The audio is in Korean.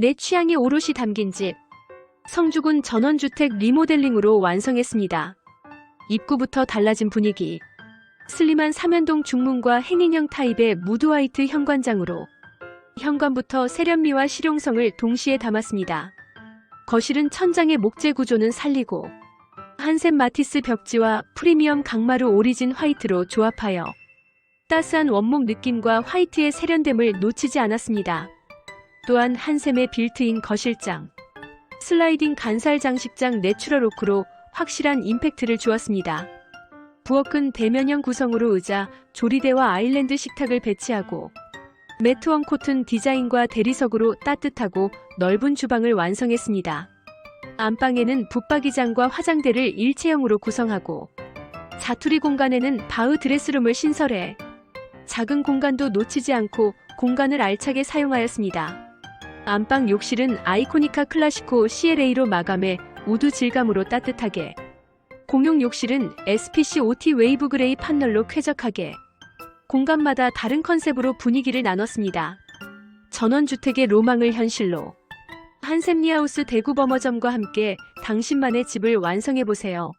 내 취향이 오롯이 담긴 집. 성주군 전원주택 리모델링으로 완성했습니다. 입구부터 달라진 분위기. 슬림한 삼연동 중문과 행인형 타입의 무드 화이트 현관장으로 현관부터 세련미와 실용성을 동시에 담았습니다. 거실은 천장의 목재 구조는 살리고 한샘 마티스 벽지와 프리미엄 강마루 오리진 화이트로 조합하여 따스한 원목 느낌과 화이트의 세련됨을 놓치지 않았습니다. 또한 한샘의 빌트인 거실장, 슬라이딩 간살 장식장 내추럴 오크로 확실한 임팩트를 주었습니다. 부엌은 대면형 구성으로 의자, 조리대와 아일랜드 식탁을 배치하고 매트원 코튼 디자인과 대리석으로 따뜻하고 넓은 주방을 완성했습니다. 안방에는 붙박이장과 화장대를 일체형으로 구성하고 자투리 공간에는 바흐 드레스룸을 신설해 작은 공간도 놓치지 않고 공간을 알차게 사용하였습니다. 안방 욕실은 아이코니카 클라시코 CLA로 마감해 우드 질감으로 따뜻하게 공용 욕실은 SPC OT 웨이브 그레이 판넬로 쾌적하게 공간마다 다른 컨셉으로 분위기를 나눴습니다. 전원주택의 로망을 현실로 한샘리하우스 대구 버머점과 함께 당신만의 집을 완성해보세요.